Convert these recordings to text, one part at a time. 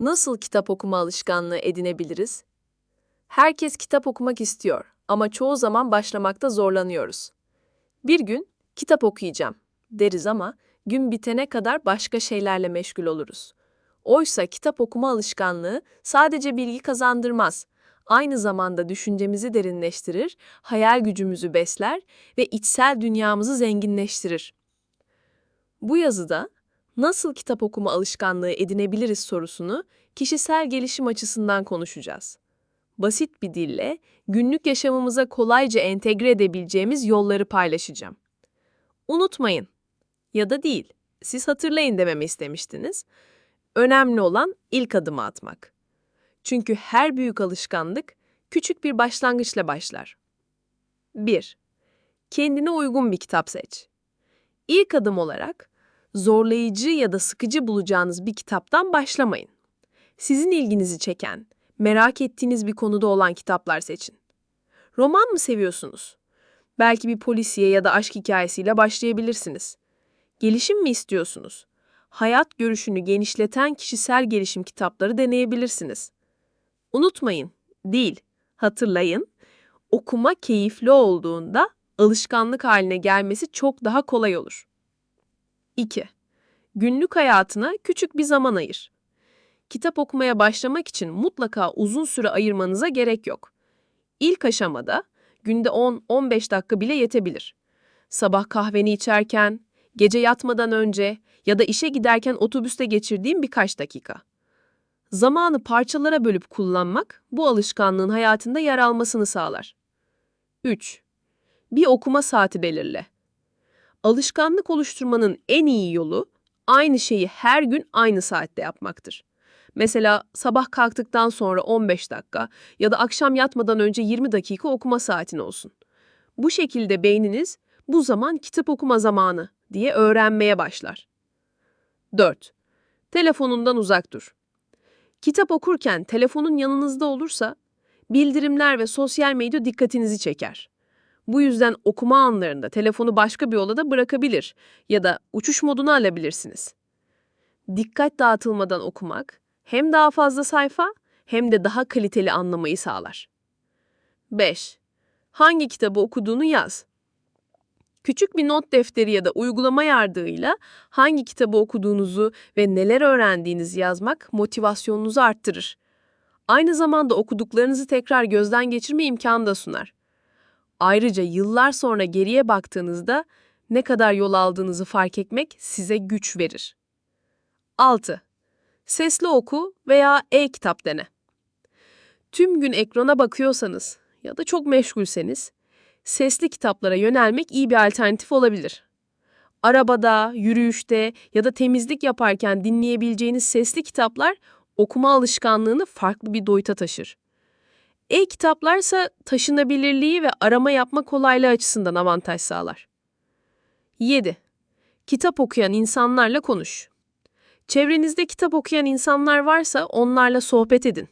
Nasıl kitap okuma alışkanlığı edinebiliriz? Herkes kitap okumak istiyor ama çoğu zaman başlamakta zorlanıyoruz. Bir gün kitap okuyacağım deriz ama gün bitene kadar başka şeylerle meşgul oluruz. Oysa kitap okuma alışkanlığı sadece bilgi kazandırmaz. Aynı zamanda düşüncemizi derinleştirir, hayal gücümüzü besler ve içsel dünyamızı zenginleştirir. Bu yazıda nasıl kitap okuma alışkanlığı edinebiliriz sorusunu kişisel gelişim açısından konuşacağız. Basit bir dille günlük yaşamımıza kolayca entegre edebileceğimiz yolları paylaşacağım. Unutmayın ya da değil, siz hatırlayın dememi istemiştiniz. Önemli olan ilk adımı atmak. Çünkü her büyük alışkanlık küçük bir başlangıçla başlar. 1. Kendine uygun bir kitap seç. İlk adım olarak zorlayıcı ya da sıkıcı bulacağınız bir kitaptan başlamayın. Sizin ilginizi çeken, merak ettiğiniz bir konuda olan kitaplar seçin. Roman mı seviyorsunuz? Belki bir polisiye ya da aşk hikayesiyle başlayabilirsiniz. Gelişim mi istiyorsunuz? Hayat görüşünü genişleten kişisel gelişim kitapları deneyebilirsiniz. Unutmayın, değil, hatırlayın. Okuma keyifli olduğunda alışkanlık haline gelmesi çok daha kolay olur. 2. Günlük hayatına küçük bir zaman ayır. Kitap okumaya başlamak için mutlaka uzun süre ayırmanıza gerek yok. İlk aşamada günde 10-15 dakika bile yetebilir. Sabah kahveni içerken, gece yatmadan önce ya da işe giderken otobüste geçirdiğim birkaç dakika. Zamanı parçalara bölüp kullanmak bu alışkanlığın hayatında yer almasını sağlar. 3. Bir okuma saati belirle. Alışkanlık oluşturmanın en iyi yolu aynı şeyi her gün aynı saatte yapmaktır. Mesela sabah kalktıktan sonra 15 dakika ya da akşam yatmadan önce 20 dakika okuma saatin olsun. Bu şekilde beyniniz bu zaman kitap okuma zamanı diye öğrenmeye başlar. 4. Telefonundan uzak dur. Kitap okurken telefonun yanınızda olursa bildirimler ve sosyal medya dikkatinizi çeker. Bu yüzden okuma anlarında telefonu başka bir odada bırakabilir ya da uçuş moduna alabilirsiniz. Dikkat dağıtılmadan okumak hem daha fazla sayfa hem de daha kaliteli anlamayı sağlar. 5. Hangi kitabı okuduğunu yaz. Küçük bir not defteri ya da uygulama yardımıyla hangi kitabı okuduğunuzu ve neler öğrendiğinizi yazmak motivasyonunuzu arttırır. Aynı zamanda okuduklarınızı tekrar gözden geçirme imkanı da sunar. Ayrıca yıllar sonra geriye baktığınızda ne kadar yol aldığınızı fark etmek size güç verir. 6. Sesli oku veya e-kitap dene. Tüm gün ekrana bakıyorsanız ya da çok meşgulseniz, sesli kitaplara yönelmek iyi bir alternatif olabilir. Arabada, yürüyüşte ya da temizlik yaparken dinleyebileceğiniz sesli kitaplar okuma alışkanlığını farklı bir doyuta taşır. E-kitaplarsa taşınabilirliği ve arama yapma kolaylığı açısından avantaj sağlar. 7. Kitap okuyan insanlarla konuş. Çevrenizde kitap okuyan insanlar varsa onlarla sohbet edin.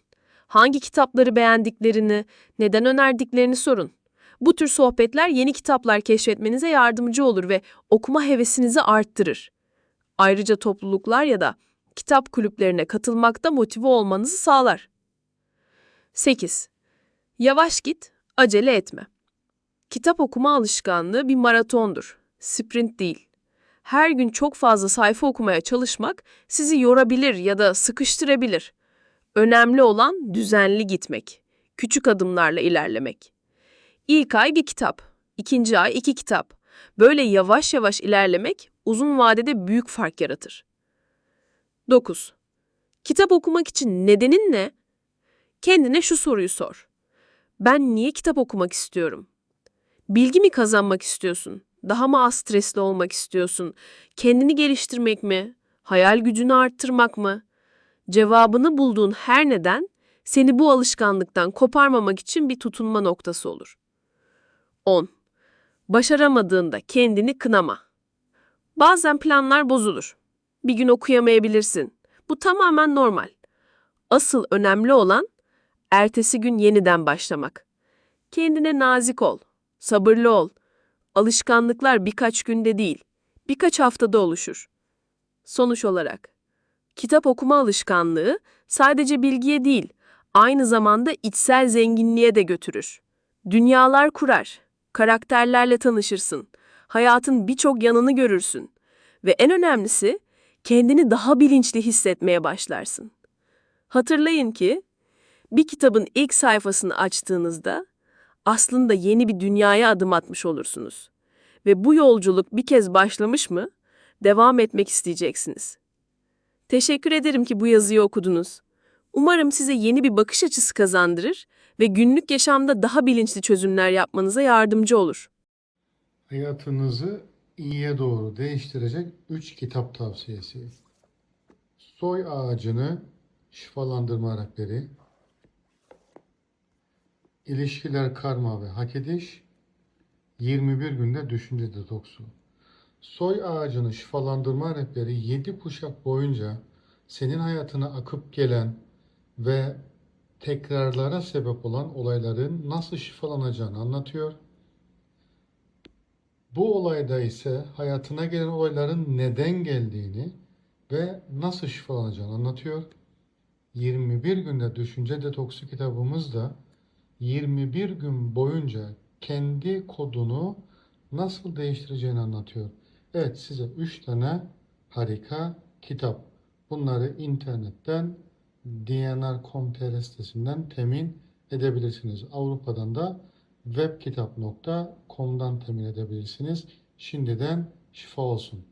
Hangi kitapları beğendiklerini, neden önerdiklerini sorun. Bu tür sohbetler yeni kitaplar keşfetmenize yardımcı olur ve okuma hevesinizi arttırır. Ayrıca topluluklar ya da kitap kulüplerine katılmakta motive olmanızı sağlar. 8. Yavaş git, acele etme. Kitap okuma alışkanlığı bir maratondur, sprint değil. Her gün çok fazla sayfa okumaya çalışmak sizi yorabilir ya da sıkıştırabilir. Önemli olan düzenli gitmek, küçük adımlarla ilerlemek. İlk ay bir kitap, ikinci ay iki kitap. Böyle yavaş yavaş ilerlemek uzun vadede büyük fark yaratır. 9. Kitap okumak için nedenin ne? Kendine şu soruyu sor. Ben niye kitap okumak istiyorum? Bilgi mi kazanmak istiyorsun? Daha mı az stresli olmak istiyorsun? Kendini geliştirmek mi? Hayal gücünü arttırmak mı? Cevabını bulduğun her neden seni bu alışkanlıktan koparmamak için bir tutunma noktası olur. 10. Başaramadığında kendini kınama. Bazen planlar bozulur. Bir gün okuyamayabilirsin. Bu tamamen normal. Asıl önemli olan ertesi gün yeniden başlamak. Kendine nazik ol, sabırlı ol. Alışkanlıklar birkaç günde değil, birkaç haftada oluşur. Sonuç olarak, Kitap okuma alışkanlığı sadece bilgiye değil, aynı zamanda içsel zenginliğe de götürür. Dünyalar kurar, karakterlerle tanışırsın, hayatın birçok yanını görürsün ve en önemlisi kendini daha bilinçli hissetmeye başlarsın. Hatırlayın ki bir kitabın ilk sayfasını açtığınızda aslında yeni bir dünyaya adım atmış olursunuz. Ve bu yolculuk bir kez başlamış mı, devam etmek isteyeceksiniz. Teşekkür ederim ki bu yazıyı okudunuz. Umarım size yeni bir bakış açısı kazandırır ve günlük yaşamda daha bilinçli çözümler yapmanıza yardımcı olur. Hayatınızı iyiye doğru değiştirecek 3 kitap tavsiyesi. Soy ağacını şifalandırma rehberi, İlişkiler karma ve hak ediş, 21 günde düşünce detoksu. Soy ağacını şifalandırma rehberi 7 kuşak boyunca senin hayatına akıp gelen ve tekrarlara sebep olan olayların nasıl şifalanacağını anlatıyor. Bu olayda ise hayatına gelen olayların neden geldiğini ve nasıl şifalanacağını anlatıyor. 21 günde düşünce detoksu kitabımızda 21 gün boyunca kendi kodunu nasıl değiştireceğini anlatıyor. Evet size 3 tane harika kitap. Bunları internetten dnr.com.tr sitesinden temin edebilirsiniz. Avrupa'dan da webkitap.com'dan temin edebilirsiniz. Şimdiden şifa olsun.